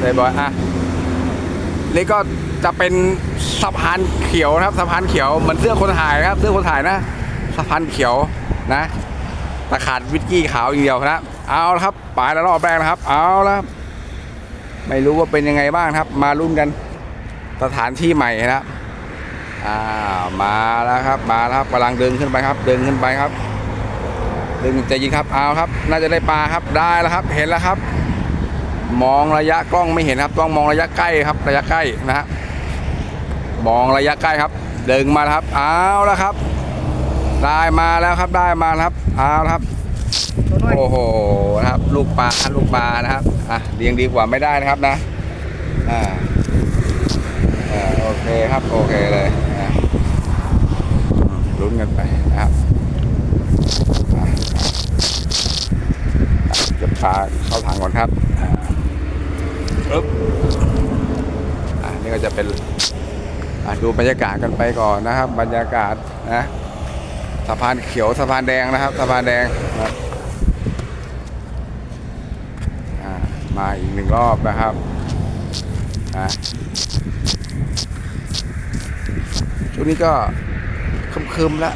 เลยบอยอะนี่ก็จะเป็นสะพานเขียวนะครับสะพานเขียวเหมือนเสื้อคนถ่ายนะครับ เสื้อคนถ่ายนะสะพานเขียวนะตะขาดวิสกี้ขาวอย่างเดียวนะเอาละครับไปแล้วรอบแรกนะครับ เอาละไม่รู้ว่าเป็นยังไงบ้างครับ มาลุ้นกันสถานที่ใหม่นะอ่ามาแล้วครับมาแล้วครับกำลังเดินขึ้นไปครับ เดินขึ้นไปครับดึงใจยิงครับเอาครับ น่าจะได้ปลาครับได้แล้วครับ เห็นแล้วครับ มองระยะกล้องไม่เห็นครับ ต้องมองระยะใกล้ครับ ระยะใกล้นะฮะมองระยะใกล้ครับดึงมาครับเอาแล้วครับ ได้มาแล้วครับได้มาครับเอาแล้วครับโอ้โหนะครับ ลูกปลาลูกปลานะครับอะเลี้ยงดีกว่าไม่ได้นะครับนะอ่าอ่าโอเคครับโอเคเลยนะลุ้นกันไปนะครับอะเก็บปลาเข้าถังก่อนครับ อึ๊บอ่านี่ก็จะเป็นดูบรรยากาศกันไปก่อนนะครับ บรรยากาศนะสะพานเขียวสะพานแดงนะครับสะพานแดงครับมาอีกหนึ่งรอบนะครับอะช่วงนี้ก็คึมๆแล้ว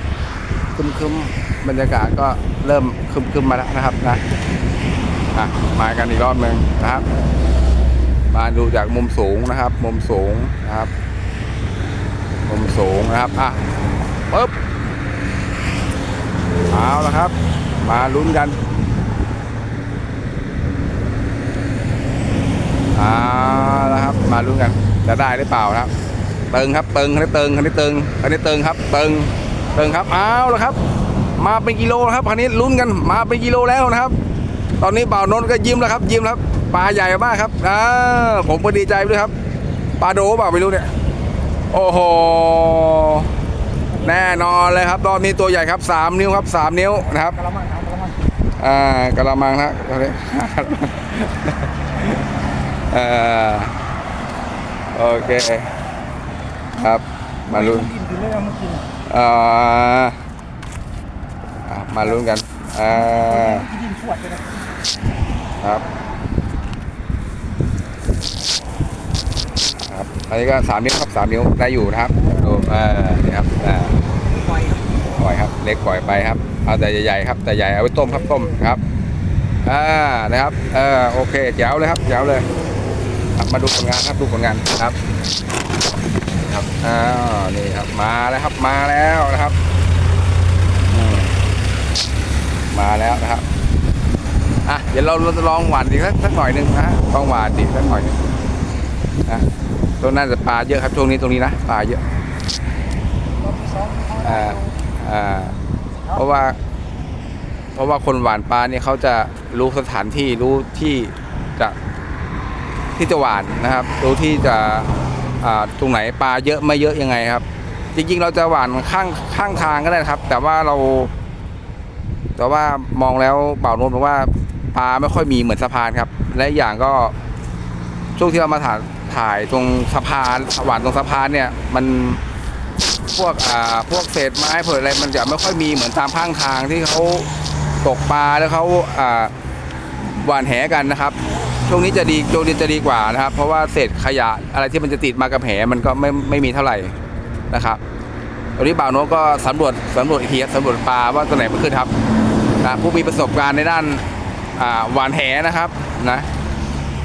คึมๆบรรยากาศก็เริ่มคึมๆมาแล้วนะครับนะอะมากันอีกรอบหนึ่งนะครับ มาดูจากมุมสูงนะครับ มุมสูงนะครับ มุมสูงนะครับอะปึ๊บเอาละครับ มาลุ้นกันเอาละครับ มาลุ้นกันจะได้หรือเปล่านะครับเติงครับเติงคันนี้เติงคันนี้เติงคันนี้เติงครับเติงเติงครับเอาละครับ มาเป็นกิโลครับคันนี้ลุ้นกันมาเป็นกิโลแล้วนะครับ ตอนนี้บ่าวนนก็ยิ้มแล้วครับ ยิ้มแล้ว ปลาใหญ่มากครับอ่าผมก็ดีใจด้วยครับปลาโดเปล่าไม่รู้เนี่ย โอ้โห แน่นอนเลยครับรอบนี้ตัวใหญ่ครับสามนิ้วครับสามนิ้วนะครับกระมังครับกระมังอ่ากระมังนะตอนนี้เอ่อโอเคครับมาลุ้นอามามาลุ้นกันอ่าครับ ครับอันนี้ก็สามนิ้วครับสามนิ้วได้อยู่นะครับดูอ่านี่ครับอ่าปล่อยครับปล่อยครับ เล็กปล่อยไปครับเอาแต่ใหญ่ๆครับแต่ใหญ่เอาไว้ต้มครับต้มครับอ่านะครับเออโอเคแจ๋วเลยครับแจ๋วเลยครับมาดูผลงานครับดูผลงานครับ ครับอ้าวนี่ครับมาแล้วครับมาแล้วนะครับมาแล้วนะครับ อะเดี๋ยวเราลองหวานดีกสักสักหน่อยหนึ่งนะลองหวานดีสักหน่อยนึงนะตรงนั้นจะปลาเยอะครับช่วงนี้ตรงนี้นะปลาเยอะอ่าอ่าเพราะว่า เพราะว่าคนหวานปลาเนี่ยเขาจะรู้สถานที่รู้ที่จะที่จะหวานนะครับ รู้ที่จะอ่าตรงไหนปลาเยอะไม่เยอะยังไงครับ จริงๆ เราจะหวานข้างข้างทางก็ได้ครับ แต่ว่าเรา แต่ว่ามองแล้วเป่าโน้นบอกว่า ปลาไม่ค่อยมีเหมือนสะพานครับ และอย่างก็ช่วงที่เรามาถ่ายถ่ายตรงสะพานหวานตรงสะพานเนี่ย มันพวกอ่าพวกเศษไม้เผยอะไรมันจะไม่ค่อยมีเหมือนตามข้างทางที่เขาตกปลาแล้วเขาอ่าหวานแหกันนะครับ ช่วงนี้จะดีช่วงนี้จะดีกว่านะครับ เพราะว่าเศษขยะอะไรที่มันจะติดมากับแหมันก็ไม่ไม่มีเท่าไหร่นะครับตอนนี้บ่าวโนก็สำรวจสำรวจอีกทีครับสำรวจปลาว่าตัวไหนมันขึ้นครับนะผู้มีประสบการณ์ในด้าน หวานแหนะครับนะ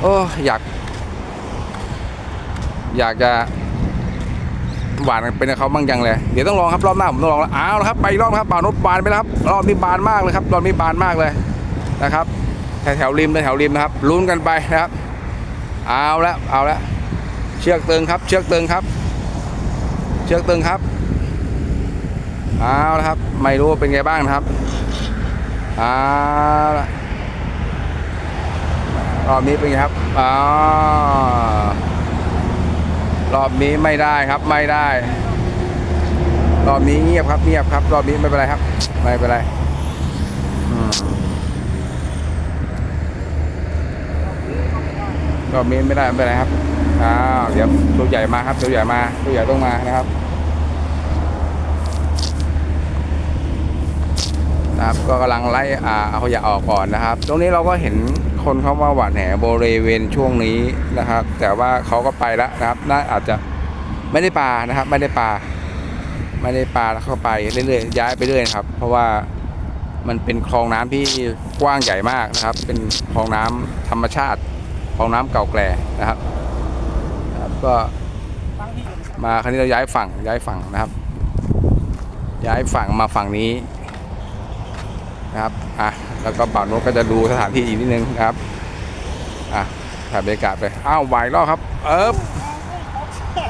โอ้อยาก อยากจะหวานเป็นเขาบ้างยังเลยเดี๋ยวต้องลองครับรอบหน้าผมต้องลองแล้วอ้าวแล้วครับไปอีกรอบครับบ่าวนดบานไปแล้วครับรอบนี้บานมากเลยครับรอบนี้บานมากเลยนะครับแถวแถวริมแถวริมนะครับลุ้นกันไปนะครับ เอาแล้วเอาแล้วเชือกตึงครับ เชือกตึงครับ เชือกตึงครับเอาล้วครับ ไม่รู้เป็นไงบ้างนะครับเอาละ รอบนี้เป็นไงครับอ๋อรอบนี้ไม่ได้ครับไม่ได้ รอบนี้เงียบครับเงียบครับ รอบนี้ไม่เป็นไรครับ ไม่เป็นไรอืมรอบนี้ไม่ได้ไม่เป็นไรครับอ้าวเดี๋ยวตัวใหญ่มาครับตัวใหญ่มาตัวใหญ่ต้องมานะครับนะครับก็กำลังไล่อ่าเอาขยะออกก่อนนะครับ ตรงนี้เราก็เห็น คนเขามาหวานแหบริเวณช่วงนี้นะครับ แต่ว่าเขาก็ไปแล้วนะครับ น่าอาจจะไม่ได้ปลานะครับ ไม่ได้ปลาไม่ได้ปลาแล้วก็ไปเรื่อยๆย้ายไปเรื่อยครับ เพราะว่ามันเป็นคลองน้ำที่กว้างใหญ่มากนะครับ เป็นคลองน้ำธรรมชาติคลองน้ำเก่าแก่นะครับนะครับ ก็มาครั้งนี้เราย้ายฝั่งย้ายฝั่งนะครับ ย้ายฝั่งมาฝั่งนี้นะครับอะ แล้วก็บ่าวนกก็จะดูสถานที่อีกนิดนึงนะครับอะถ่ายบรรยากาศไปอ้าวไหวรอบครับ เอิบ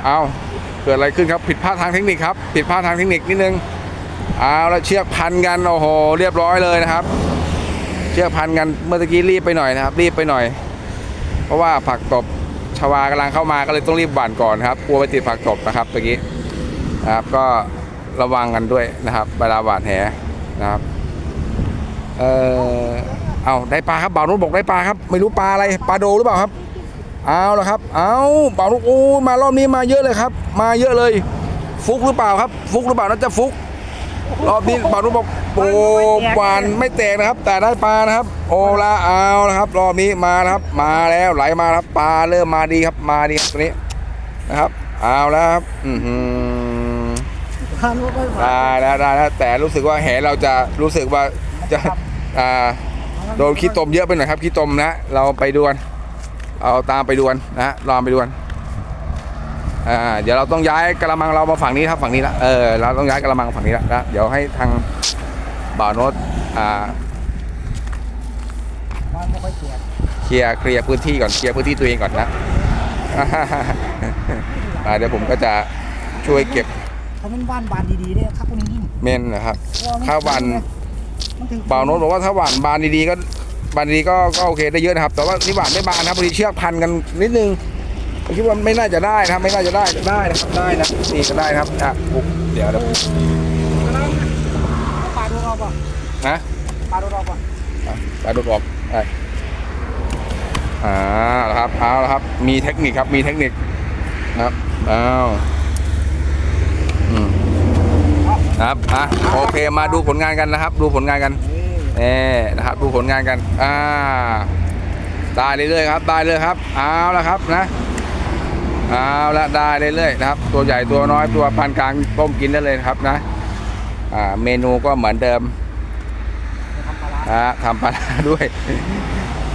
อ้าวเกิดอะไรขึ้นครับผิดพลาดทางเทคนิคครับผิดพลาดทางเทคนิคนิดนึงอ้าวแล้วเชือกพันกันโอ้โหเรียบร้อยเลยนะครับ เชือกพันกันเมื่อกี้รีบไปหน่อยนะครับ รีบไปหน่อย เพราะว่าผักตบชวากำลังเข้ามาก็เลยต้องรีบหว่านก่อนครับกลัวไปติดผักตบนะครับตะกี้นะครับก็ระวังกันด้วยนะครับเวลาหวานแหนะครับ เออเอาได้ปลาครับบ่าวนุชบอกได้ปลาครับ ไม่รู้ปลาอะไรปลาโดหรือเปล่าครับ เอาละครับ เอาบ่าวนุชโอ้มารอบนี้มาเยอะเลยครับ มาเยอะเลย ฟุกหรือเปล่าครับ ฟุกหรือเปล่าน่าจะฟุก รอบนี้บ่าวนุชบอกโอ้หวานไม่แตกนะครับ แต่ได้ปลานะครับ โอ้ละเอาละครับ รอบนี้มานะครับ มาแล้วไหลมาครับปลาเริ่มมาดีครับมาดีครับตัวนี้นะครับ เอาแล้วครับอือหือทานก็ไม่ไหวได้แล้วได้แล้วแต่รู้สึกว่าแหเราจะรู้สึกว่า จะอ่าโดนขี้ตมเยอะไปหน่อยครับขี้ตมนะเราไปดูกันเอาตามไปดูกันนะฮะลองไปดูกันอ่าเดี๋ยวเราต้องย้ายกระมังเรามาฝั่งนี้ครับฝั่งนี้ละเออเราต้องย้ายกระมังฝั่งนี้ละนะเดี๋ยวให้ทางบ่าวโนตอ่ามันไม่ค่อยเสียดเคลียร์เคลียร์พื้นที่ก่อนเคลียร์พื้นที่ตัวเองก่อนนะอ่าเดี๋ยวผมก็จะช่วยเก็บถ้ามันบ้านบานดีๆเนี่ยถ้าคนนี้ยิ่งเมนนะครับเพระมัถ้าวันมันถึง บ่าวโน้ตบอกว่าถ้าหวานบานดีๆก็บานดีก็ก็โอเคได้เยอะนะครับ แต่ว่านี่หวานไม่บานนะครับพอดีเชือกพันกันนิดนึงผมคิดว่าไม่น่าจะได้นะครับไม่น่าจะได้ได้นะครับได้นะนี่ก็ได้ครับอะปุ๊บเดี๋ยวเดี๋ยวปลาดูรอบอะนะปลาดูรอบอะอะไปดูบอกได้อ่าแล้วครับเอาละครับมีเทคนิคครับมีเทคนิคนะครับอ้าวอืมนะ ครับอะโอเคมาดูผลงานกันนะครับ ดูผลงานกันนี่นะครับดูผลงานกันอ่าได้เรื่อยๆครับได้เลยครับเอาละครับนะเอาละได้เรื่อยๆนะครับ ตัวใหญ่ตัวน้อยตัวปานกลางต้มกินได้เลยนะครับนะอ่าเมนูก็เหมือนเดิมทำปลาร้านะทำปลาร้าด้วย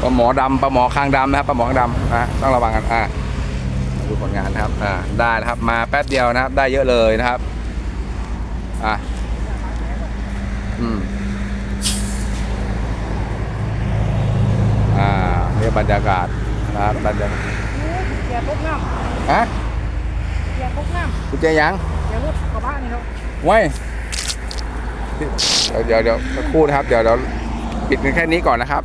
ปลาหมอดำปลาหมอคางดำนะครับปลาหมอคางดำนะต้องระวังกันอ่าดูผลงานนะครับอ่าได้นะครับมาแป๊บเดียวนะครับ ได้เยอะเลยนะครับ อ่าอืม อ่าเนี่ยบรรยากาศนะครับบรรยากาศเกียร์พกน้ฮะำเกียร์พกน้กุญแจยังำเกียร์รถกระบะนี่ครับไว้ยเดี๋ยวเดี๋ยวเดี๋ยวสักครู่นะครับ เดี๋ยวเดี๋ยวปิดกันแค่นี้ก่อนนะครับ